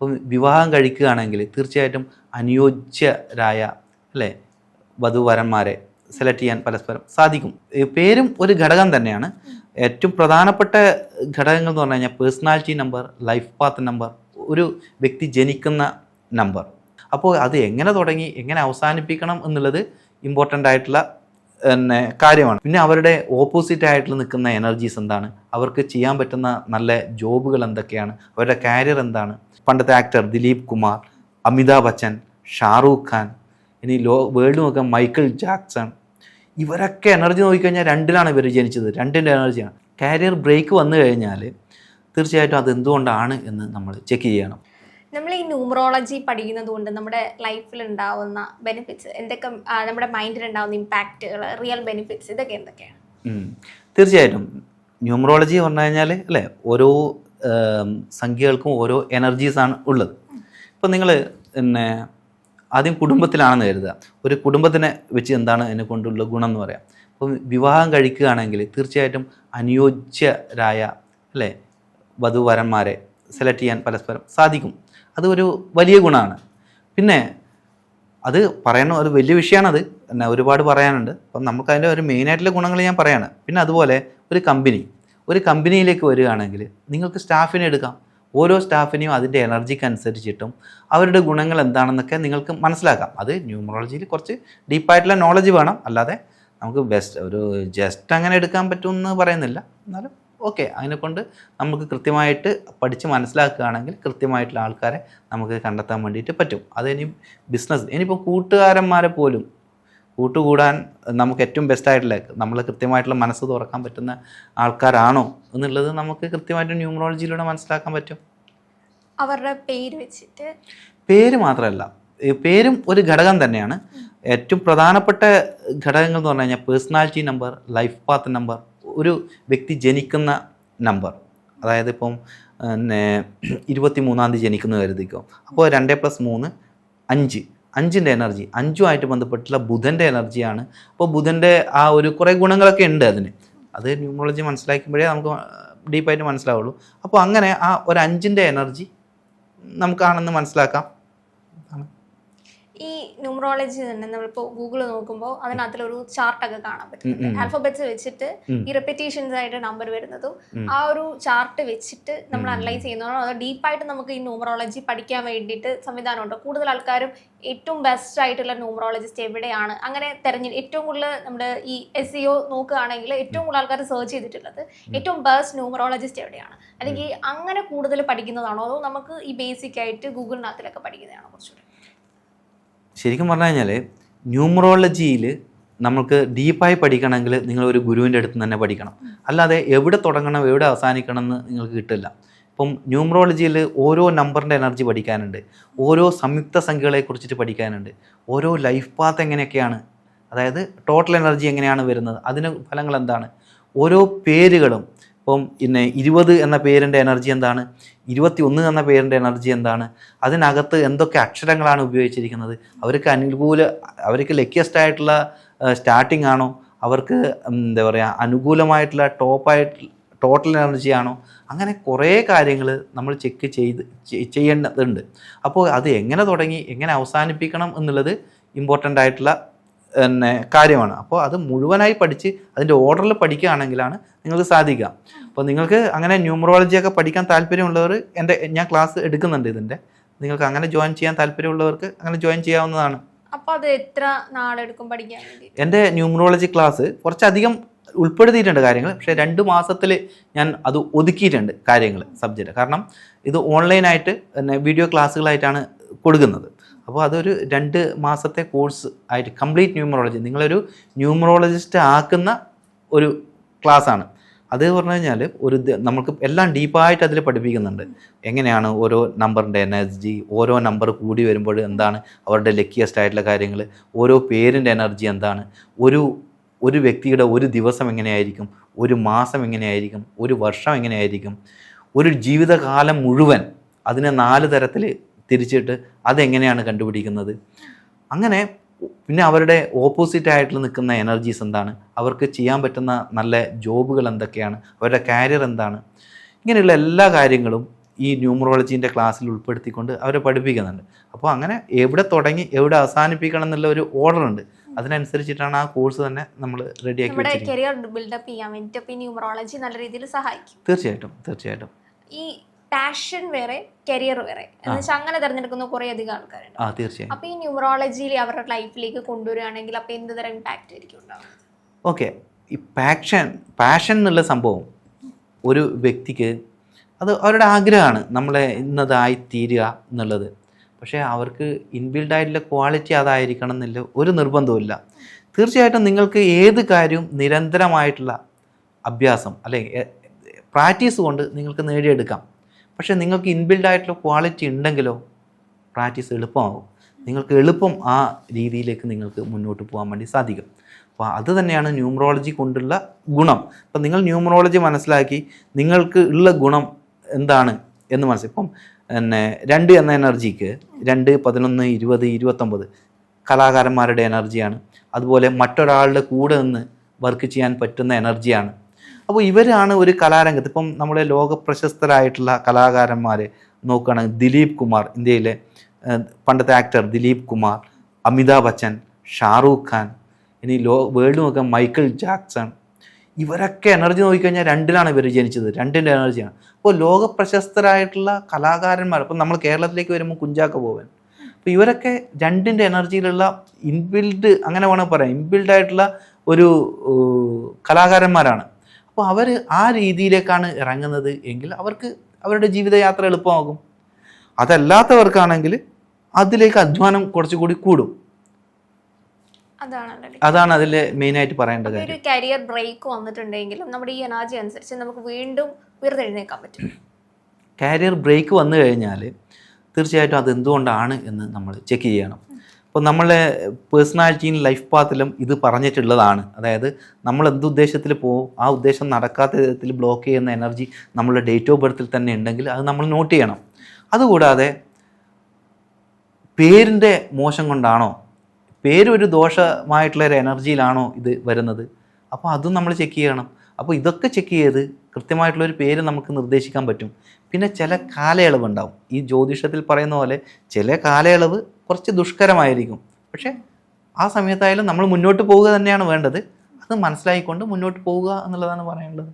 അപ്പം വിവാഹം കഴിക്കുകയാണെങ്കിൽ തീർച്ചയായിട്ടും അനുയോജ്യരായ അല്ലേ? വധുവരന്മാരെ സെലക്ട് ചെയ്യാൻ പരസ്പരം സാധിക്കും. പേരും ഒരു ഘടകം തന്നെയാണ്. ഏറ്റവും പ്രധാനപ്പെട്ട ഘടകങ്ങൾ എന്ന് പറഞ്ഞു കഴിഞ്ഞാൽ personality number life path number ഒരു വ്യക്തി ജനിക്കുന്ന നമ്പർ അപ്പോൾ അത് എങ്ങനെ തുടങ്ങി എങ്ങനെ അവസാനിപ്പിക്കണം എന്നുള്ളത് ഇമ്പോർട്ടന്റ് ആയിട്ടുള്ള പിന്നെ കാര്യമാണ്. പിന്നെ അവരുടെ ഓപ്പോസിറ്റ് ആയിട്ട് നിൽക്കുന്ന എനർജീസ് എന്താണ്? അവർക്ക് ചെയ്യാൻ പറ്റുന്ന നല്ല ജോബുകൾ എന്തൊക്കെയാണ്? അവരുടെ കാരിയർ എന്താണ്? പണ്ടത്തെ ആക്ടർ ദിലീപ് കുമാർ അമിതാഭ് ബച്ചൻ ഷാറൂഖ് ഖാൻ ഇനി ലോ വേൾഡ് നോക്കാം മൈക്കിൾ ജാക്സൺ. ഇവരൊക്കെ എനർജി നോക്കിക്കഴിഞ്ഞാൽ രണ്ടിലാണ് ഇവർ ജനിച്ചത്. രണ്ടിന്റെ എനർജിയാണ് കാരിയർ ബ്രേക്ക് വന്നു കഴിഞ്ഞാൽ തീർച്ചയായിട്ടും അത് എന്തുകൊണ്ടാണ് എന്ന് നമ്മൾ ചെക്ക് ചെയ്യണം നമ്മൾ ഈ ന്യൂമറോളജി പഠിക്കുന്നത് കൊണ്ട് നമ്മുടെ ലൈഫിൽ ഉണ്ടാവുന്ന ബെനിഫിറ്റ്സ് എന്തൊക്കെ നമ്മുടെ മൈൻഡിൽ ഉണ്ടാവുന്ന ഇമ്പാക്റ്റുകൾ റിയൽ ബെനിഫിറ്റ്സ് ഇതൊക്കെ എന്തൊക്കെയാണ് തീർച്ചയായിട്ടും. ന്യൂമറോളജി പറഞ്ഞു കഴിഞ്ഞാൽ അല്ലേ ഓരോ സംഖ്യകൾക്കും ഓരോ എനർജീസ് ആണ് ഉള്ളത്. ഇപ്പം നിങ്ങൾ പിന്നെ ആദ്യം കുടുംബത്തിലാണെന്ന് കരുതുക. ഒരു കുടുംബത്തിനെ വെച്ച് എന്താണ് എന്നെ കൊണ്ടുള്ള ഗുണം എന്ന് പറയാം. അപ്പം വിവാഹം കഴിക്കുകയാണെങ്കിൽ തീർച്ചയായിട്ടും അനുയോജ്യരായ അല്ലേ വധുവരന്മാരെ സെലക്ട് ചെയ്യാൻ പരസ്പരം സാധിക്കും. അത് ഒരു വലിയ ഗുണമാണ് പിന്നെ അത് പറയണ ഒരു വലിയ വിഷയമാണത് പിന്നെ ഒരുപാട് പറയാനുണ്ട്. അപ്പം നമുക്ക് അതിന്റെ ഒരു മെയിനായിട്ടുള്ള ഗുണങ്ങൾ ഞാൻ പറയാണ്. പിന്നെ അതുപോലെ ഒരു കമ്പനി ഒരു കമ്പനിയിലേക്ക് വരികയാണെങ്കിൽ നിങ്ങൾക്ക് സ്റ്റാഫിനെ എടുക്കാം. ഓരോ സ്റ്റാഫിനെയും അതിന്റെ എനർജിക്ക് അനുസരിച്ചിട്ടും അവരുടെ ഗുണങ്ങൾ എന്താണെന്നൊക്കെ നിങ്ങൾക്ക് മനസ്സിലാക്കാം. അത് ന്യൂമറോളജിയിൽ കുറച്ച് ഡീപ്പായിട്ടുള്ള നോളജ് വേണം. അല്ലാതെ നമുക്ക് ബെസ്റ്റ് ഒരു ജസ്റ്റ് അങ്ങനെ എടുക്കാൻ പറ്റുമെന്ന് പറയുന്നില്ല. എന്നാലും ഓക്കെ അതിനെക്കൊണ്ട് നമുക്ക് കൃത്യമായിട്ട് പഠിച്ച് മനസ്സിലാക്കുകയാണെങ്കിൽ കൃത്യമായിട്ടുള്ള ആൾക്കാരെ നമുക്ക് കണ്ടെത്താൻ വേണ്ടിയിട്ട് പറ്റും. അത് ഇനി ബിസിനസ് ഇനിയിപ്പോൾ കൂട്ടുകാരന്മാരെ പോലും കൂട്ടുകൂടാൻ നമുക്ക് ഏറ്റവും ബെസ്റ്റ് ആയിട്ടുള്ള നമ്മൾ കൃത്യമായിട്ടുള്ള മനസ്സ് തുറക്കാൻ പറ്റുന്ന ആൾക്കാരാണോ എന്നുള്ളത് നമുക്ക് കൃത്യമായിട്ട് ന്യൂമറോളജിയിലൂടെ മനസ്സിലാക്കാൻ പറ്റും. അവരുടെ പേര് വെച്ചിട്ട്. പേര് മാത്രമല്ല പേരും ഒരു ഘടകം തന്നെയാണ്. ഏറ്റവും പ്രധാനപ്പെട്ട ഘടകങ്ങൾ എന്ന് പറഞ്ഞു കഴിഞ്ഞാൽ personality number life path number ഒരു വ്യക്തി ജനിക്കുന്ന നമ്പർ അതായത് ഇപ്പം പിന്നെ ഇരുപത്തി മൂന്നാം തീയതി ജനിക്കുന്ന കരുതിക്കോ. അപ്പോൾ രണ്ട് പ്ലസ് മൂന്ന് അഞ്ച്. അഞ്ചിന്റെ എനർജി അഞ്ചുമായിട്ട് ബന്ധപ്പെട്ടുള്ള ബുധന്റെ എനർജിയാണ് അപ്പോൾ ബുധന്റെ ആ ഒരു കുറേ ഗുണങ്ങളൊക്കെ ഉണ്ട് അതിന്. അത് ന്യൂമറോളജി മനസ്സിലാക്കുമ്പോഴേ നമുക്ക് ഡീപ്പായിട്ട് മനസ്സിലാവുള്ളൂ. അപ്പോൾ അങ്ങനെ ആ ഒരു അഞ്ചിന്റെ എനർജി നമുക്കാണെന്ന് മനസ്സിലാക്കാം. ഈ ന്യൂമറോളജി തന്നെ നമ്മളിപ്പോൾ ഗൂഗിൾ നോക്കുമ്പോൾ അതിനകത്തിലൊരു ചാർട്ടൊക്കെ കാണാൻ പറ്റും. ആൽഫബറ്റ്സ് വെച്ചിട്ട് ഈ റെപ്പിറ്റേഷൻസ് ആയിട്ട് നമ്പർ വരുന്നതും ആ ഒരു ചാർട്ട് വെച്ചിട്ട് നമ്മൾ അനലൈസ് ചെയ്യുന്നതാണ്. അതോ ഡീപ്പായിട്ട് നമുക്ക് ഈ ന്യൂമറോളജി പഠിക്കാൻ വേണ്ടിയിട്ട് സംവിധാനമുണ്ടോ കൂടുതൽ ആൾക്കാരും ഏറ്റവും ബെസ്റ്റ് ആയിട്ടുള്ള ന്യൂമറോളജിസ്റ്റ് എവിടെയാണ്? അങ്ങനെ തെരഞ്ഞു ഏറ്റവും കൂടുതൽ നമ്മുടെ ഈ എസ് സി ഒ നോക്കുകയാണെങ്കിൽ ഏറ്റവും കൂടുതൽ ആൾക്കാർ സെർച്ച് ചെയ്തിട്ടുള്ളത് ഏറ്റവും ബെസ്റ്റ് ന്യൂമറോളജിസ്റ്റ് എവിടെയാണ്? അല്ലെങ്കിൽ അങ്ങനെ കൂടുതൽ പഠിക്കുന്നതാണോ? അതോ നമുക്ക് ഈ ബേസിക് ആയിട്ട് ഗൂഗിളിനകത്തിലൊക്കെ പഠിക്കുന്നതാണോ കുറച്ചുകൂടി? ശരിക്കും പറഞ്ഞു കഴിഞ്ഞാൽ ന്യൂമറോളജിയിൽ നമുക്ക് ഡീപ്പായി പഠിക്കണമെങ്കിൽ നിങ്ങൾ ഒരു ഗുരുവിന്റെ അടുത്ത് തന്നെ പഠിക്കണം. അല്ലാതെ എവിടെ തുടങ്ങണം എവിടെ അവസാനിക്കണം എന്ന് നിങ്ങൾക്ക് കിട്ടില്ല. ഇപ്പം ന്യൂമറോളജിയിൽ ഓരോ നമ്പറിന്റെ എനർജി പഠിക്കാനുണ്ട്. ഓരോ സംയുക്ത സംഖ്യകളെ കുറിച്ചിട്ട് പഠിക്കാനുണ്ട്. ഓരോ ലൈഫ് പാത്ത് എങ്ങനെയൊക്കെയാണ് അതായത് ടോട്ടൽ എനർജി എങ്ങനെയാണ് വരുന്നത് അതിന് ഫലങ്ങൾ എന്താണ്? ഓരോ പേരുകളും ഇപ്പം പിന്നെ ഇരുപത് എന്ന പേരിന്റെ എനർജി എന്താണ്? ഇരുപത്തി ഒന്ന് എന്ന പേരിന്റെ എനർജി എന്താണ്? അതിനകത്ത് എന്തൊക്കെ അക്ഷരങ്ങളാണ് ഉപയോഗിച്ചിരിക്കുന്നത്? അവർക്ക് അനുകൂല അവർക്ക് ലക്കിയസ്റ്റ് ആയിട്ടുള്ള സ്റ്റാർട്ടിംഗ് ആണോ? അവർക്ക് എന്താ പറയുക അനുകൂലമായിട്ടുള്ള ടോപ്പായിട്ട് ടോട്ടൽ എനർജി ആണോ? അങ്ങനെ കുറേ കാര്യങ്ങൾ നമ്മൾ ചെക്ക് ചെയ്ത് ചെയ്യേണ്ടതുണ്ട്. അപ്പോൾ അത് എങ്ങനെ തുടങ്ങി എങ്ങനെ അവസാനിപ്പിക്കണം എന്നുള്ളത് ഇമ്പോർട്ടന്റ് ആയിട്ടുള്ള പിന്നെ കാര്യമാണ്. അപ്പോൾ അത് മുഴുവനായി പഠിച്ച് അതിന്റെ ഓർഡറിൽ പഠിക്കുകയാണെങ്കിലാണ് നിങ്ങൾക്ക് സാധിക്കുക. അപ്പോൾ നിങ്ങൾക്ക് അങ്ങനെ ന്യൂമറോളജിയൊക്കെ പഠിക്കാൻ താല്പര്യമുള്ളവർ എന്റെ ഞാൻ ക്ലാസ് എടുക്കുന്നുണ്ട് ഇതിന്റെ. നിങ്ങൾക്ക് അങ്ങനെ ജോയിൻ ചെയ്യാൻ താല്പര്യമുള്ളവർക്ക് അങ്ങനെ ജോയിൻ ചെയ്യാവുന്നതാണ്. അപ്പോൾ അത് എത്ര നാളെടുക്കും പഠിക്കാൻ എന്റെ ന്യൂമറോളജി ക്ലാസ് കുറച്ചധികം ഉൾപ്പെടുത്തിയിട്ടുണ്ട് കാര്യങ്ങൾ. പക്ഷേ രണ്ട് മാസത്തിൽ ഞാൻ അത് ഒതുക്കിയിട്ടുണ്ട് കാര്യങ്ങൾ സബ്ജക്റ്റ് കാരണം ഇത് ഓൺലൈനായിട്ട് പിന്നെ വീഡിയോ ക്ലാസ്സുകളായിട്ടാണ് കൊടുക്കുന്നത്. അപ്പോൾ അതൊരു രണ്ട് മാസത്തെ കോഴ്സ് ആയിട്ട് കംപ്ലീറ്റ് ന്യൂമറോളജി. നിങ്ങളൊരു ന്യൂമറോളജിസ്റ്റ് ആക്കുന്ന ഒരു ക്ലാസ്സാണ്. അത് പറഞ്ഞു കഴിഞ്ഞാൽ ഒരു നമുക്ക് എല്ലാം ഡീപ്പായിട്ട് അതിൽ പഠിപ്പിക്കുന്നുണ്ട്. എങ്ങനെയാണ് ഓരോ നമ്പറിന്റെ എനർജി ഓരോ നമ്പർ കൂടി വരുമ്പോൾ എന്താണ് അവരുടെ ലക്കിയസ്റ്റ് ആയിട്ടുള്ള കാര്യങ്ങൾ ഓരോ പേരിന്റെ എനർജി എന്താണ് ഒരു ഒരു വ്യക്തിയുടെ ഒരു ദിവസം എങ്ങനെയായിരിക്കും ഒരു മാസം എങ്ങനെയായിരിക്കും ഒരു വർഷം എങ്ങനെയായിരിക്കും ഒരു ജീവിതകാലം മുഴുവൻ അതിനെ നാല് തരത്തിൽ തിരിച്ചിട്ട് അതെങ്ങനെയാണ് കണ്ടുപിടിക്കുന്നത്? അങ്ങനെ പിന്നെ അവരുടെ ഓപ്പോസിറ്റ് ആയിട്ട് നിൽക്കുന്ന എനർജീസ് എന്താണ്? അവർക്ക് ചെയ്യാൻ പറ്റുന്ന നല്ല ജോബുകൾ എന്തൊക്കെയാണ്? അവരുടെ കാരിയർ എന്താണ്? ഇങ്ങനെയുള്ള എല്ലാ കാര്യങ്ങളും ഈ ന്യൂമറോളജീന്റെ ക്ലാസ്സിൽ ഉൾപ്പെടുത്തിക്കൊണ്ട് അവരെ പഠിപ്പിക്കുന്നുണ്ട്. അപ്പോൾ അങ്ങനെ എവിടെ തുടങ്ങി എവിടെ അവസാനിപ്പിക്കണം എന്നുള്ള ഒരു ഓർഡർ ഉണ്ട്. അതിനനുസരിച്ചിട്ടാണ് ആ കോഴ്സ് തന്നെ നമ്മൾ റെഡിയാക്കി കരിയർ ബിൽഡപ്പ് ചെയ്യാൻ വേണ്ടിയിട്ട് ന്യൂമറോളജി നല്ല രീതിയിൽ സഹായിക്കും. തീർച്ചയായിട്ടും തീർച്ചയായിട്ടും. ഈ പാഷൻ വേറെ കരിയർ വേറെ. എന്ന് വെച്ചാൽ അങ്ങനെ തിരഞ്ഞെടുക്കുന്ന കുറേ അധികം ആൾക്കാരുണ്ട്. അപ്പൊ ഈ ന്യൂമറോളജിയിൽ അവരുടെ ലൈഫിലേക്ക് കൊണ്ടുവരികയാണെങ്കിൽ അപ്പൊ എന്ത് തരം ഇമ്പാക്ട് ആയിരിക്കും ഓക്കെ ഈ പാഷൻ പാഷൻ എന്നുള്ള സംഭവം ഒരു വ്യക്തിക്ക് അത് അവരുടെ ആഗ്രഹമാണ്. നമ്മളെ ഇന്നതായി തീരുക എന്നുള്ളത്. പക്ഷേ അവർക്ക് ഇൻബിൽഡ് ആയിട്ടുള്ള ക്വാളിറ്റി അതായിരിക്കണം എന്നില്ല ഒരു നിർബന്ധവുമില്ല. തീർച്ചയായിട്ടും നിങ്ങൾക്ക് ഏത് കാര്യവും നിരന്തരമായിട്ടുള്ള അഭ്യാസം അല്ലെങ്കിൽ പ്രാക്ടീസ് കൊണ്ട് നിങ്ങൾക്ക് നേടിയെടുക്കാം. പക്ഷേ നിങ്ങൾക്ക് ഇൻബിൽഡ് ആയിട്ടുള്ള ക്വാളിറ്റി ഉണ്ടെങ്കിലോ പ്രാക്ടീസ് എളുപ്പമാകും. നിങ്ങൾക്ക് എളുപ്പം ആ രീതിയിലേക്ക് നിങ്ങൾക്ക് മുന്നോട്ട് പോകാൻ വേണ്ടി സാധിക്കും. അപ്പോൾ അത് തന്നെയാണ് ന്യൂമറോളജി കൊണ്ടുള്ള ഗുണം. അപ്പം നിങ്ങൾ ന്യൂമറോളജി മനസ്സിലാക്കി നിങ്ങൾക്ക് ഉള്ള ഗുണം എന്താണ് എന്ന് മനസ്സിലാക്കി. ഇപ്പം പിന്നെ രണ്ട് എന്ന എനർജിക്ക് രണ്ട് പതിനൊന്ന് ഇരുപത് ഇരുപത്തൊമ്പത് കലാകാരന്മാരുടെ എനർജിയാണ് അതുപോലെ മറ്റൊരാളുടെ കൂടെ നിന്ന് വർക്ക് ചെയ്യാൻ പറ്റുന്ന എനർജിയാണ് അപ്പോൾ ഇവരാണ് ഒരു കലാരംഗത്ത് ഇപ്പം നമ്മുടെ ലോക പ്രശസ്തരായിട്ടുള്ള കലാകാരന്മാർ നോക്കുകയാണെങ്കിൽ ദിലീപ് കുമാർ ഇന്ത്യയിലെ പണ്ടത്തെ ആക്ടർ ദിലീപ് കുമാർ അമിതാഭ് ബച്ചൻ ഷാറൂഖ് ഖാൻ ഇനി ലോ വേൾഡ് നോക്കാൻ മൈക്കിൾ ജാക്സൺ. ഇവരൊക്കെ എനർജി നോക്കിക്കഴിഞ്ഞാൽ രണ്ടിലാണ് ഇവർ ജനിച്ചത്. രണ്ടിന്റെ എനർജിയാണ് അപ്പോൾ ലോക പ്രശസ്തരായിട്ടുള്ള കലാകാരന്മാർ അപ്പം നമ്മൾ കേരളത്തിലേക്ക് വരുമ്പോൾ കുഞ്ചാക്ക പോവൻ അപ്പോൾ ഇവരൊക്കെ രണ്ടിന്റെ എനർജിയിലുള്ള ഇൻബിൽഡ് അങ്ങനെ വേണമെങ്കിൽ പറയാം ഇൻബിൽഡ് ആയിട്ടുള്ള ഒരു കലാകാരന്മാരാണ്. അപ്പോൾ അവർ ആ രീതിയിലേക്കാണ് ഇറങ്ങുന്നത് എങ്കിൽ അവർക്ക് അവരുടെ ജീവിതയാത്ര എളുപ്പമാകും. അതല്ലാത്തവർക്കാണെങ്കിൽ അതിലേക്ക് അധ്വാനം കുറച്ചുകൂടി കൂടും. അതാണ് അതിൽ മെയിൻ ആയിട്ട് പറയേണ്ടത് കാര്യം. ഒരു കരിയർ ബ്രേക്ക് വന്നിട്ടുണ്ടെങ്കിലും നമ്മുടെ ഈ എനർജി അനുസരിച്ച് നമുക്ക് വീണ്ടും ഉയർത്തെഴുന്നേക്കാൻ പറ്റും. കരിയർ ബ്രേക്ക് വന്നു കഴിഞ്ഞാൽ തീർച്ചയായിട്ടും അത് എന്തുകൊണ്ടാണ് എന്ന് നമ്മൾ ചെക്ക് ചെയ്യണം. അപ്പോൾ നമ്മളെ പേഴ്സണാലിറ്റിയും ലൈഫ് പാത്തിലും ഇത് പറഞ്ഞിട്ടുള്ളതാണ്. അതായത് നമ്മൾ എന്ത് ഉദ്ദേശത്തിൽ പോകും ആ ഉദ്ദേശം നടക്കാത്ത വിധത്തിൽ ബ്ലോക്ക് ചെയ്യുന്ന എനർജി നമ്മളുടെ ഡേറ്റ് ഓഫ് ബർത്തിൽ തന്നെ ഉണ്ടെങ്കിൽ അത് നമ്മൾ നോട്ട് ചെയ്യണം. അതുകൂടാതെ പേരിന്റെ മോശം കൊണ്ടാണോ പേരൊരു ദോഷമായിട്ടുള്ള ഒരു എനർജിയിലാണോ ഇത് വരുന്നത്? അപ്പോൾ അതും നമ്മൾ ചെക്ക് ചെയ്യണം. അപ്പോൾ ഇതൊക്കെ ചെക്ക് ചെയ്ത് കൃത്യമായിട്ടുള്ളൊരു പേര് നമുക്ക് നിർദ്ദേശിക്കാൻ പറ്റും. പിന്നെ ചില കാലയളവ് ഉണ്ടാവും ഈ ജ്യോതിഷത്തിൽ പറയുന്ന പോലെ ചില കാലയളവ് കുറച്ച് ദുഷ്കരമായിരിക്കും. പക്ഷേ ആ സമയത്തായാലും നമ്മൾ മുന്നോട്ട് പോവുക തന്നെയാണ് വേണ്ടത്. അത് മനസ്സിലാക്കിക്കൊണ്ട് മുന്നോട്ട് പോവുക എന്നുള്ളതാണ് പറയാനുള്ളത്.